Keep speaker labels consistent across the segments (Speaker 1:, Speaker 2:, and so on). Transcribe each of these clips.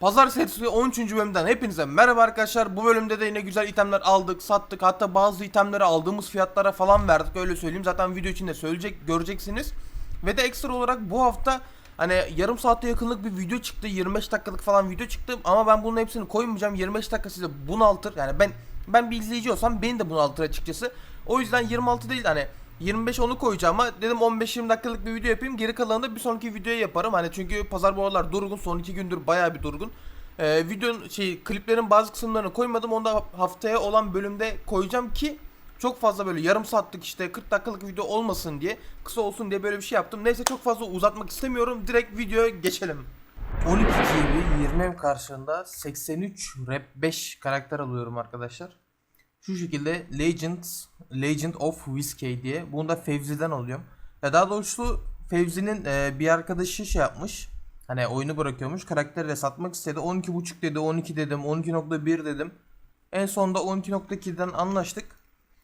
Speaker 1: Pazar serisi 13. bölümden hepinize merhaba arkadaşlar. Bu bölümde de yine güzel itemler aldık, sattık. Hatta bazı itemleri aldığımız fiyatlara falan verdik. Öyle söyleyeyim. Zaten video içinde söyleyecek, göreceksiniz. Ve de ekstra olarak bu hafta hani yarım saate yakınlık bir video çıktı. 25 dakikalık falan video çıktı. Ama ben bunun hepsini koymayacağım. 25 dakika size bunaltır. Yani ben ben bir izleyici olsam beni de bunaltır açıkçası. O yüzden 26 değil hani 25 onu koyacağım ama dedim 15-20 dakikalık bir video yapayım. Geri kalanını da bir sonraki videoya yaparım. Hani çünkü pazar bu aralar durgun. Son 2 gündür bayağı bir durgun. Ee, videonun şey kliplerin bazı kısımlarını koymadım. Onu da haftaya olan bölümde koyacağım ki çok fazla böyle yarım saatlik işte 40 dakikalık video olmasın diye kısa olsun diye böyle bir şey yaptım. Neyse çok fazla uzatmak istemiyorum. Direkt videoya geçelim. 12 GB 20 M karşılığında 83 rap 5 karakter alıyorum arkadaşlar. Şu şekilde Legends, Legend of Whiskey diye. Bunu da Fevzi'den alıyorum. Ya daha doğrusu Fevzi'nin e, bir arkadaşı şey yapmış. Hani oyunu bırakıyormuş. Karakteri satmak istedi. 12.5 dedi, 12 dedim, 12.1 dedim. En sonunda 12.2'den anlaştık.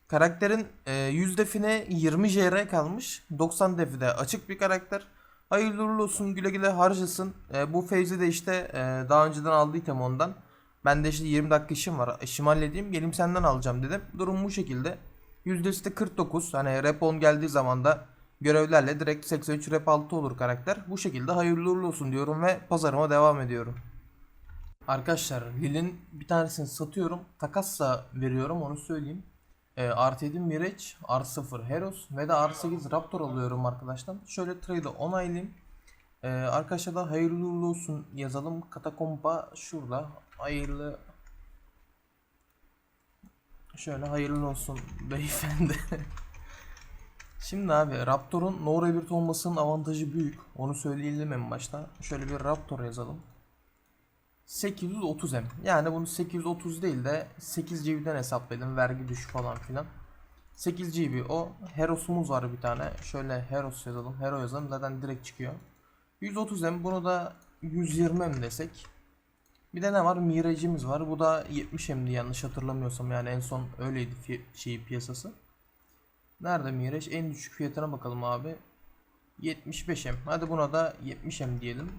Speaker 1: Karakterin e, 100 define 20 JR kalmış. 90 defi de açık bir karakter. Hayırlı uğurlu olsun güle güle harcasın. E, bu Fevzi de işte e, daha önceden aldığı item ondan. Ben de işte 20 dakika işim var. İşimi halledeyim gelim senden alacağım dedim. Durum bu şekilde. Yüzdesi de 49. Hani rep 10 geldiği zaman da görevlerle direkt 83 rep 6 olur karakter. Bu şekilde hayırlı uğurlu olsun diyorum ve pazarıma devam ediyorum. Arkadaşlar Lil'in bir tanesini satıyorum. Takasla veriyorum onu söyleyeyim. E, artı 7 Mirage, artı 0 Heros ve de artı 8 Raptor alıyorum arkadaşlar. Şöyle trade'i onaylayayım. Ee, arkadaşlar da hayırlı uğurlu olsun yazalım. Katakomba şurada. Hayırlı Şöyle hayırlı olsun beyefendi. Şimdi abi Raptor'un no rebirth olmasının avantajı büyük. Onu söyleyelim en başta. Şöyle bir Raptor yazalım. 830M. Yani bunu 830 değil de 8 GB'den hesapladım. Vergi düşük falan filan. 8 GB o. Heros'umuz var bir tane. Şöyle Heros yazalım. Hero yazalım. Zaten direkt çıkıyor. 130M bunu da 120M desek. Bir de ne var? Mirage'imiz var. Bu da 70M'di yanlış hatırlamıyorsam yani en son öyleydi fi şeyi piyasası. Nerede Mirage? En düşük fiyatına bakalım abi. 75M. Hadi buna da 70M diyelim.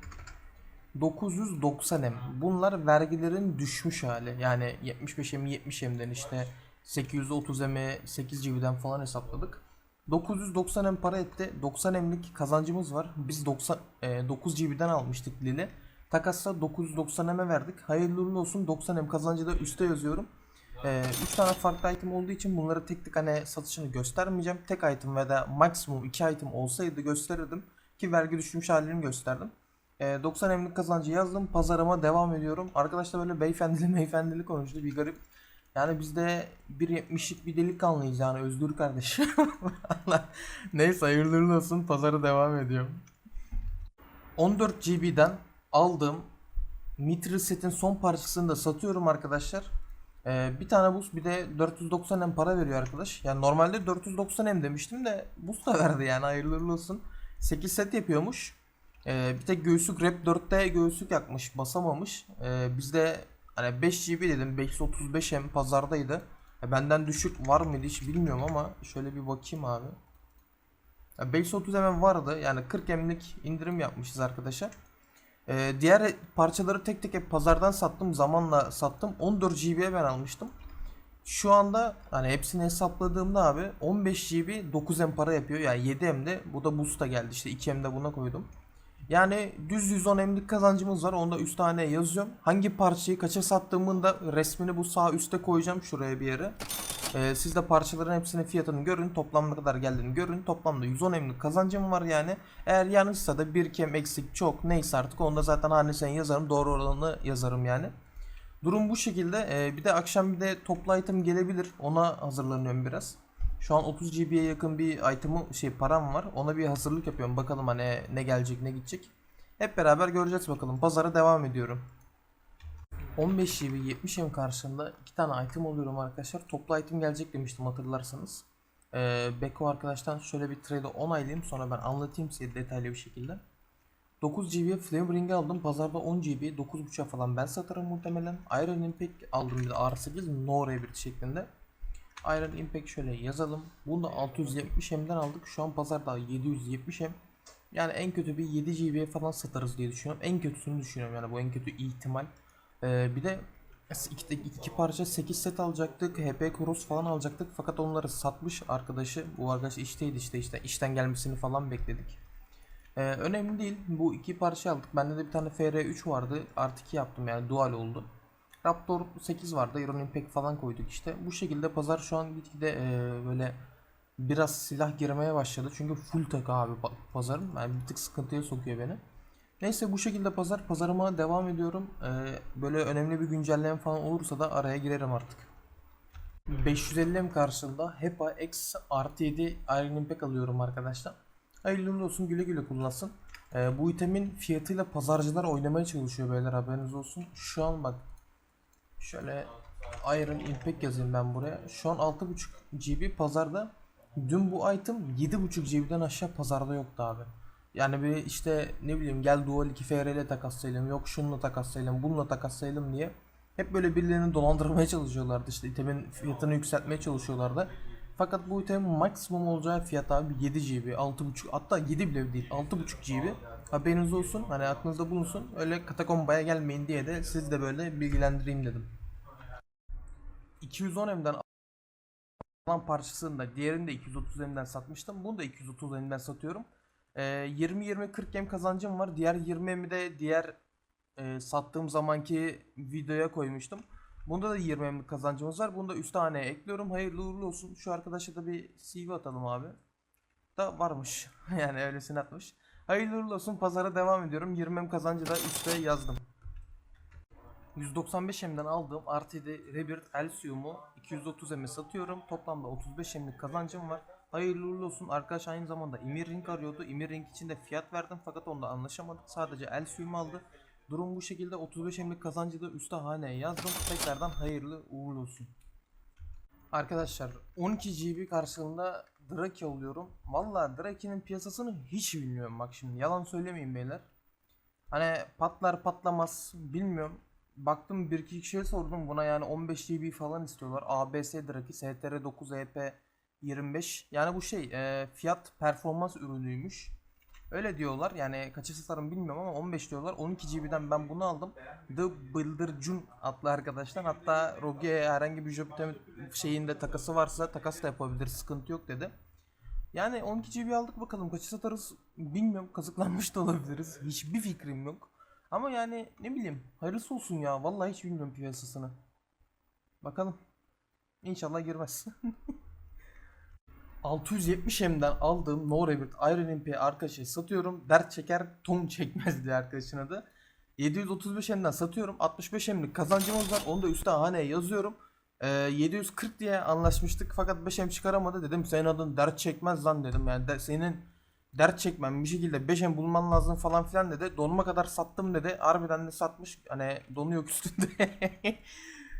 Speaker 1: 990M. Bunlar vergilerin düşmüş hali. Yani 75M 70M'den işte 830M'e 8 GB'den falan hesapladık. 990M para etti. 90M'lik kazancımız var. Biz 90 e, 9 GB'den almıştık Lil'i. Takasla 990M'e verdik. Hayırlı uğurlu olsun. 90M kazancı da üste yazıyorum. 3 tane farklı item olduğu için bunları tek tek hani satışını göstermeyeceğim. Tek item ve de maksimum 2 item olsaydı gösterirdim. Ki vergi düşmüş halini gösterdim. E, 90 emlik kazancı yazdım. Pazarıma devam ediyorum. Arkadaşlar böyle beyefendili beyefendili konuştu. Bir garip. Yani biz de 1.70'lik bir delikanlıyız yani Özgür kardeş. Neyse hayırlı olsun. Pazara devam ediyorum. 14 GB'den aldığım Mithril setin son parçasını da satıyorum arkadaşlar. Ee, bir tane boost bir de 490M para veriyor arkadaş. Yani normalde 490M demiştim de boost da verdi yani hayırlı olsun. 8 set yapıyormuş. Ee, bir tek göğüslük rap 4'te göğüslük yakmış basamamış. Ee, bizde hani 5 GB dedim 535M pazardaydı. E, benden düşük var mıydı hiç bilmiyorum ama şöyle bir bakayım abi. Ya 530 hemen vardı yani 40 emlik indirim yapmışız arkadaşlar. Ee, diğer parçaları tek tek hep pazardan sattım zamanla sattım 14 GB'ye ben almıştım. Şu anda hani hepsini hesapladığımda abi 15 GB 9M para yapıyor yani 7M'de bu da boost'a geldi işte 2M'de buna koydum. Yani düz 110 emlik kazancımız var. Onda üst tane yazıyorum. Hangi parçayı kaça sattığımın da resmini bu sağ üstte koyacağım şuraya bir yere. Ee, siz de parçaların hepsinin fiyatını görün. Toplam ne kadar geldiğini görün. Toplamda 110 emlik kazancım var yani. Eğer yanlışsa da bir kem eksik çok neyse artık onda zaten hanesini yazarım. Doğru oranını yazarım yani. Durum bu şekilde. Ee, bir de akşam bir de toplu item gelebilir. Ona hazırlanıyorum biraz. Şu an 30 GB'ye yakın bir item'ı şey param var. Ona bir hazırlık yapıyorum. Bakalım hani ne gelecek ne gidecek. Hep beraber göreceğiz bakalım. Pazara devam ediyorum. 15 GB 70 M karşılığında iki tane item alıyorum arkadaşlar. Toplu item gelecek demiştim hatırlarsanız. Ee, Beko arkadaştan şöyle bir trade'i onaylayayım sonra ben anlatayım size detaylı bir şekilde. 9 GB Flame Ring'i aldım. Pazarda 10 GB 9.5'a falan ben satarım muhtemelen. Iron Impact aldım bir de R8 No Rebirth şeklinde. Iron Impact şöyle yazalım. Bunu da 670M'den aldık. Şu an pazarda 770M. Yani en kötü bir 7 GB'ye falan satarız diye düşünüyorum. En kötüsünü düşünüyorum yani bu en kötü ihtimal. Ee, bir de iki, iki parça 8 set alacaktık. HP Cross falan alacaktık. Fakat onları satmış arkadaşı. Bu arkadaş işteydi işte işte işten gelmesini falan bekledik. Ee, önemli değil. Bu iki parça aldık. Bende de bir tane FR3 vardı. Artı 2 yaptım yani dual oldu. Raptor 8 vardı. Iron Impact falan koyduk işte. Bu şekilde pazar şu an gitgide e, böyle biraz silah girmeye başladı. Çünkü full tak abi pa- pazarım. Yani bir tık sıkıntıya sokuyor beni. Neyse bu şekilde pazar pazarıma devam ediyorum. Ee, böyle önemli bir güncelleme falan olursa da araya girerim artık. 550M karşılığında HEPA X artı 7 Iron Impact alıyorum arkadaşlar. Hayırlı olsun güle güle kullansın. Ee, bu itemin fiyatıyla pazarcılar oynamaya çalışıyor beyler haberiniz olsun. Şu an bak şöyle Iron Impact yazayım ben buraya. Şu an 6.5 GB pazarda. Dün bu item 7.5 GB'den aşağı pazarda yoktu abi. Yani bir işte ne bileyim gel Dual 2 FR ile takaslayalım yok şununla takaslayalım bununla takaslayalım diye hep böyle birilerini dolandırmaya çalışıyorlardı işte itemin fiyatını yükseltmeye çalışıyorlardı. Fakat bu itemin maksimum olacağı fiyat abi 7 GB 6.5 hatta 7 bile değil 6.5 GB haberiniz olsun hani aklınızda bulunsun öyle katakombaya gelmeyin diye de siz de böyle bilgilendireyim dedim. 210M'den alan parçasını da diğerini de 230M'den satmıştım. Bunu da 230M'den satıyorum. Ee, 20-20-40 gem kazancım var. Diğer 20 de diğer e, sattığım zamanki videoya koymuştum. Bunda da 20 emlik kazancımız var. Bunu da üst haneye ekliyorum. Hayırlı uğurlu olsun. Şu arkadaşa da bir CV atalım abi. Da varmış. yani öylesine atmış. Hayırlı olsun. Pazara devam ediyorum. 20 em kazancı da üste yazdım. 195 emden aldığım 7 Rebirth Elsium'u 230 em'e satıyorum. Toplamda 35 emlik kazancım var. Hayırlı olsun. Arkadaş aynı zamanda Emir Ring arıyordu. Emir Ring için de fiyat verdim fakat onda anlaşamadık. Sadece Elsium aldı. Durum bu şekilde 35 emlik kazancı da üste haneye yazdım. Tekrardan hayırlı uğurlu olsun. Arkadaşlar 12 GB karşılığında Draki alıyorum. Valla Draki'nin piyasasını hiç bilmiyorum bak şimdi. Yalan söylemeyin beyler. Hani patlar patlamaz bilmiyorum. Baktım bir iki kişiye sordum buna yani 15 GB falan istiyorlar. ABS Draki STR 9 EP 25. Yani bu şey e, fiyat performans ürünüymüş. Öyle diyorlar yani kaça satarım bilmiyorum ama 15 diyorlar. 12 GB'den ben bunu aldım. The Builder Jun adlı arkadaşlar. Hatta Rogue'ye herhangi bir Jupiter şeyinde takası varsa takas da yapabilir sıkıntı yok dedi. Yani 12 GB aldık bakalım kaça satarız bilmiyorum kazıklanmış da olabiliriz. Hiçbir fikrim yok. Ama yani ne bileyim hayırlısı olsun ya vallahi hiç bilmiyorum piyasasını. Bakalım. İnşallah girmez. 670M'den aldığım No Rabbit Iron Imp'i arkadaşa satıyorum. Dert çeker ton çekmez diye arkadaşın adı. 735M'den satıyorum. 65M'lik kazancımız var. Onu da üstte haneye yazıyorum. Ee, 740 diye anlaşmıştık fakat 5M çıkaramadı dedim. Senin adın dert çekmez lan dedim. Yani de, senin dert çekmem bir şekilde 5M bulman lazım falan filan dedi. Donuma kadar sattım dedi. Harbiden de satmış. Hani donu yok üstünde.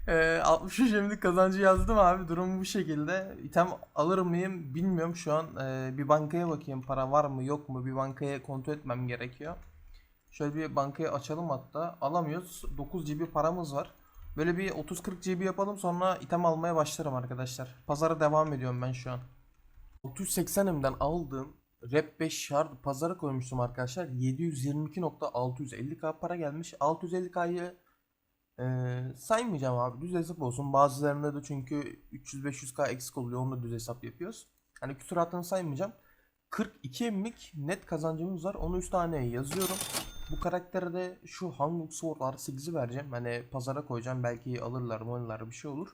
Speaker 1: Ee, 63 emlik kazancı yazdım abi. Durum bu şekilde. İtem alır mıyım bilmiyorum şu an. Ee, bir bankaya bakayım para var mı yok mu bir bankaya kontrol etmem gerekiyor. Şöyle bir bankayı açalım hatta. Alamıyoruz. 9 GB paramız var. Böyle bir 30-40 GB yapalım sonra item almaya başlarım arkadaşlar. Pazara devam ediyorum ben şu an. 680M'den aldığım Rap 5 Shard pazara koymuştum arkadaşlar. 722.650k para gelmiş. 650k'yı ee, saymayacağım abi düz hesap olsun. Bazılarında da çünkü 300-500k eksik oluyor. Onu da düz hesap yapıyoruz. Hani küsuratını saymayacağım. 42 emlik net kazancımız var. Onu 3 taneye yazıyorum. Bu karaktere de şu Hanguk Sword R8'i vereceğim. Hani pazara koyacağım. Belki alırlar alırlar bir şey olur.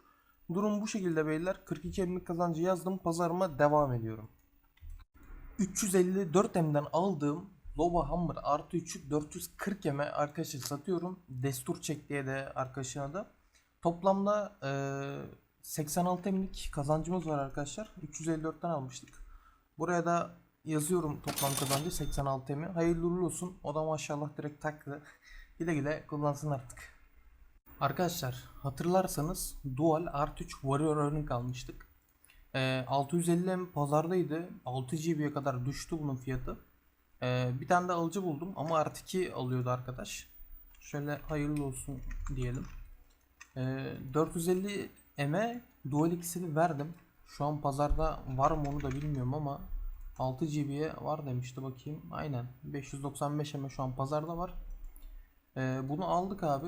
Speaker 1: Durum bu şekilde beyler. 42 emlik kazancı yazdım. Pazarıma devam ediyorum. 354 M'den aldığım Lova Hammer artı 3'ü 440 yeme arkadaşa satıyorum. Destur çek diye de arkadaşına da. Toplamda e, 86 emlik kazancımız var arkadaşlar. 354'ten almıştık. Buraya da yazıyorum toplam kazancı 86 emi. Hayırlı uğurlu olsun. O da maşallah direkt taktı. güle güle kullansın artık. Arkadaşlar hatırlarsanız Dual artı 3 Warrior Earning almıştık. E, 650 em pazardaydı. 6 GB'ye kadar düştü bunun fiyatı. Ee, bir tane de alıcı buldum ama artı 2 alıyordu arkadaş. Şöyle hayırlı olsun diyelim. Ee, 450 M'e Dual X'ini verdim. Şu an pazarda var mı onu da bilmiyorum ama 6 GB'ye var demişti bakayım. Aynen. 595 M şu an pazarda var. Ee, bunu aldık abi.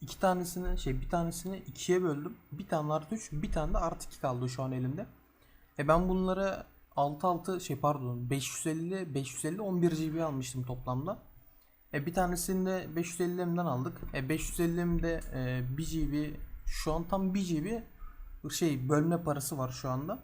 Speaker 1: İki tanesini şey bir tanesini ikiye böldüm. Bir tane artı 3, bir tane de artı 2 kaldı şu an elimde. E ben bunları 6 6 şey pardon 550 550 11 GB almıştım toplamda. E bir tanesini de 550M'den aldık. E 550M'de e, 1 GB şu an tam 1 GB şey bölme parası var şu anda.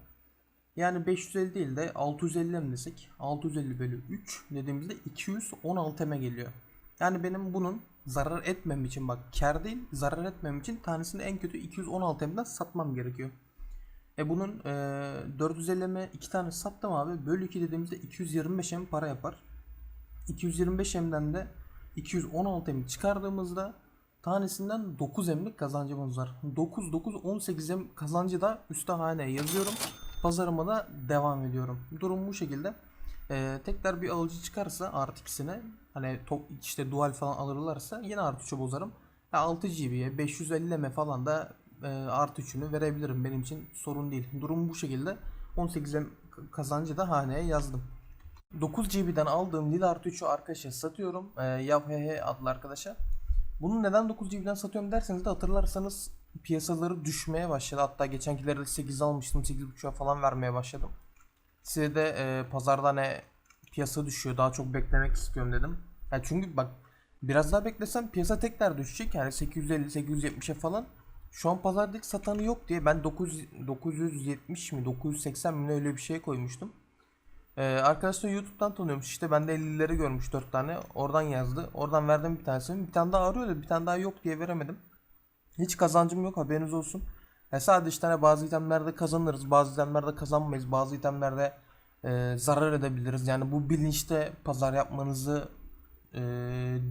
Speaker 1: Yani 550 değil de 650 M desek 650 bölü 3 dediğimizde 216 M geliyor. Yani benim bunun zarar etmem için bak kar değil zarar etmem için tanesini en kötü 216 M'den satmam gerekiyor. E bunun e, 450 M 2 tane sattım abi. Bölü 2 dediğimizde 225 M para yapar. 225 M'den de 216 M çıkardığımızda tanesinden 9 M'lik kazancımız var. 9 9 18 M kazancı da üste haneye yazıyorum. Pazarıma da devam ediyorum. Durum bu şekilde. Ee, tekrar bir alıcı çıkarsa artı ikisine hani top işte dual falan alırlarsa yine artı 3'e bozarım. Ya 6 GB'ye 550 M falan da e, artı 3'ünü verebilirim. Benim için sorun değil. Durum bu şekilde. 18 M kazancı da haneye yazdım. 9 GB'den aldığım Lil artı 3'ü arkadaşa satıyorum. E, YavHH adlı arkadaşa. Bunu neden 9 GB'den satıyorum derseniz de hatırlarsanız piyasaları düşmeye başladı. Hatta geçenkilerde 8 almıştım 8.5'a falan vermeye başladım. Size de e, pazarda ne piyasa düşüyor daha çok beklemek istiyorum dedim. Yani çünkü bak biraz daha beklesem piyasa tekrar düşecek yani 850 870'e falan. Şu an pazardaki satanı yok diye ben 9 970 mi 980 mi öyle bir şey koymuştum. Ee, arkadaşlar YouTube'dan tanıyormuş işte ben de 50'leri görmüş 4 tane oradan yazdı. Oradan verdim bir tanesini bir tane daha arıyordu bir tane daha yok diye veremedim. Hiç kazancım yok haberiniz olsun. Ya sadece işte hani bazı itemlerde kazanırız, bazı itemlerde kazanmayız, bazı itemlerde e, zarar edebiliriz. Yani bu bilinçte pazar yapmanızı e,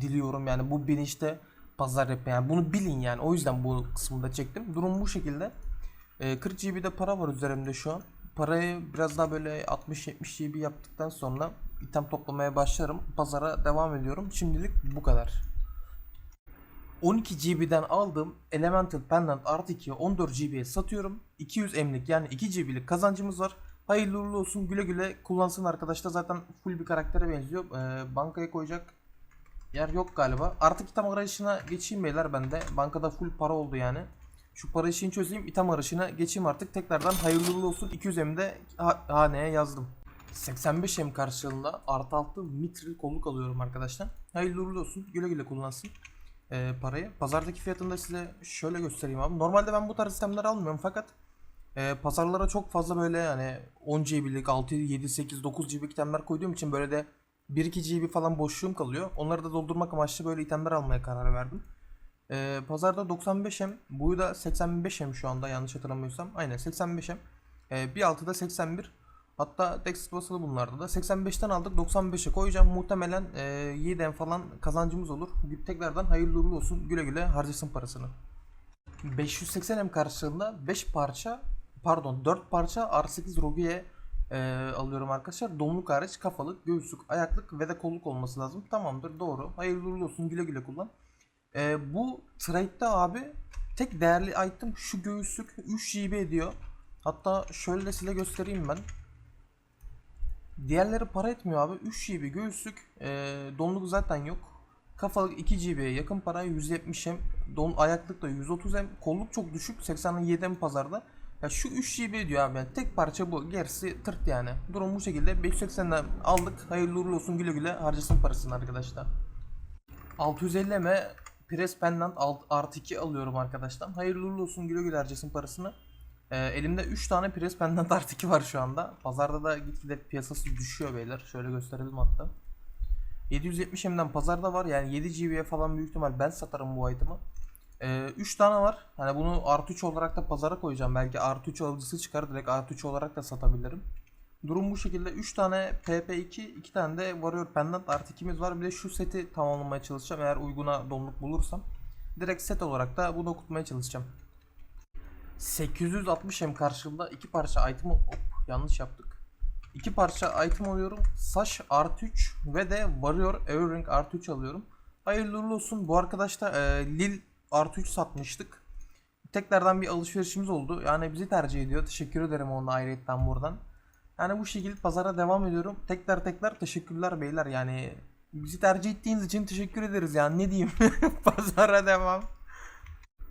Speaker 1: diliyorum. Yani bu bilinçte pazar yap. Yani bunu bilin yani. O yüzden bu kısmında çektim. Durum bu şekilde. E, 40 GB'de para var üzerimde şu an. Parayı biraz daha böyle 60-70 GB yaptıktan sonra item toplamaya başlarım. Pazara devam ediyorum. Şimdilik bu kadar. 12 GB'den aldığım Elemental Pendant artı 2'yi 14 GB'ye satıyorum. 200 M'lik yani 2 GB'lik kazancımız var. Hayırlı uğurlu olsun güle güle kullansın arkadaşlar zaten full bir karaktere benziyor. Ee, bankaya koyacak yer yok galiba. Artık item arayışına geçeyim beyler ben de. Bankada full para oldu yani. Şu para işini çözeyim item arayışına geçeyim artık. Tekrardan hayırlı olsun 200 M'de ha- haneye yazdım. 85 M karşılığında artı altı mitril kolluk alıyorum arkadaşlar. Hayırlı olsun güle güle kullansın e, parayı. Pazardaki fiyatını da size şöyle göstereyim abi. Normalde ben bu tarz sistemleri almıyorum fakat e, pazarlara çok fazla böyle yani 10 GB'lik 6, 7, 8, 9 GB itemler koyduğum için böyle de 1-2 GB falan boşluğum kalıyor. Onları da doldurmak amaçlı böyle itemler almaya karar verdim. E, pazarda 95M, buyu da 85M şu anda yanlış hatırlamıyorsam. Aynen 85M. E, bir altı da 81. Hatta Dex basılı bunlarda da. 85'ten aldık 95'e koyacağım. Muhtemelen e, 7'den falan kazancımız olur. Bir Tekrardan hayırlı uğurlu olsun. Güle güle harcasın parasını. 580M karşılığında 5 parça pardon 4 parça R8 Rogue'ye e, alıyorum arkadaşlar. Donluk hariç kafalık, göğüslük, ayaklık ve de kolluk olması lazım. Tamamdır doğru. Hayırlı uğurlu olsun güle güle kullan. E, bu trade'de abi tek değerli item şu göğüslük 3 GB ediyor. Hatta şöyle de size göstereyim ben. Diğerleri para etmiyor abi. 3 GB göğüslük, e, donluk zaten yok. Kafalık 2 GB'ye yakın para 170 hem don ayaklık da 130 hem kolluk çok düşük 87 hem pazarda. Ya şu 3 GB diyor abi yani tek parça bu gerisi tırt yani. Durum bu şekilde 580'den aldık. Hayırlı uğurlu olsun güle güle harcasın parasını arkadaşlar. 650 M Press Pendant artı 2 alıyorum arkadaşlar. Hayırlı uğurlu olsun güle güle harcasın parasını. Ee, elimde 3 tane Press Pendant artı 2 var şu anda. Pazarda da gitgide piyasası düşüyor beyler. Şöyle gösterelim hatta. 770 M'den pazarda var. Yani 7 GB'ye falan büyük ihtimal ben satarım bu item'ı. 3 tane var. Hani bunu artı 3 olarak da pazara koyacağım. Belki artı 3 alıcısı çıkar. Direkt artı 3 olarak da satabilirim. Durum bu şekilde. 3 tane PP2, 2 tane de Warrior Pendant artı 2'miz var. Bir de şu seti tamamlamaya çalışacağım. Eğer uyguna donluk bulursam. Direkt set olarak da bunu okutmaya çalışacağım. 860 M karşılığında iki parça item hop yanlış yaptık. İki parça item alıyorum. Sash artı 3 ve de Warrior Earring artı 3 alıyorum. Hayırlı olsun. Bu arkadaşta e, Lil artı 3 satmıştık. Tekrardan bir alışverişimiz oldu. Yani bizi tercih ediyor. Teşekkür ederim ona ayrıyetten buradan. Yani bu şekilde pazara devam ediyorum. Tekrar tekrar teşekkürler beyler yani bizi tercih ettiğiniz için teşekkür ederiz yani ne diyeyim pazara devam.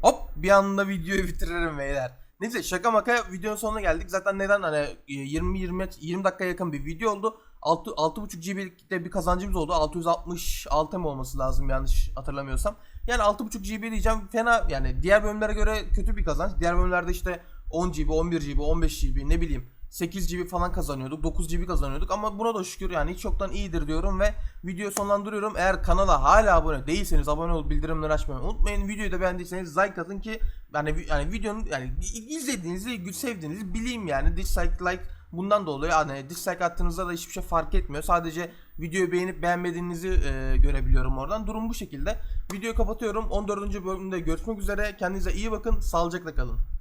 Speaker 1: Hop bir anda videoyu bitiririm beyler. Neyse şaka maka videonun sonuna geldik. Zaten neden hani 20 20 20 dakika yakın bir video oldu. 6 6.5 GB'likte bir kazancımız oldu. 666 M olması lazım yanlış hatırlamıyorsam. Yani 6.5 GB diyeceğim fena yani diğer bölümlere göre kötü bir kazanç. Diğer bölümlerde işte 10 GB, 11 GB, 15 GB ne bileyim 8 GB falan kazanıyorduk. 9 GB kazanıyorduk ama buna da şükür yani hiç yoktan iyidir diyorum ve videoyu sonlandırıyorum. Eğer kanala hala abone değilseniz abone olup bildirimleri açmayı unutmayın. Videoyu da beğendiyseniz like atın ki yani yani videonun yani izlediğinizi, sevdiğinizi bileyim yani. Dislike, like bundan da oluyor. Yani dislike attığınızda da hiçbir şey fark etmiyor. Sadece videoyu beğenip beğenmediğinizi e, görebiliyorum oradan. Durum bu şekilde. Videoyu kapatıyorum. 14. bölümde görüşmek üzere. Kendinize iyi bakın. Sağlıcakla kalın.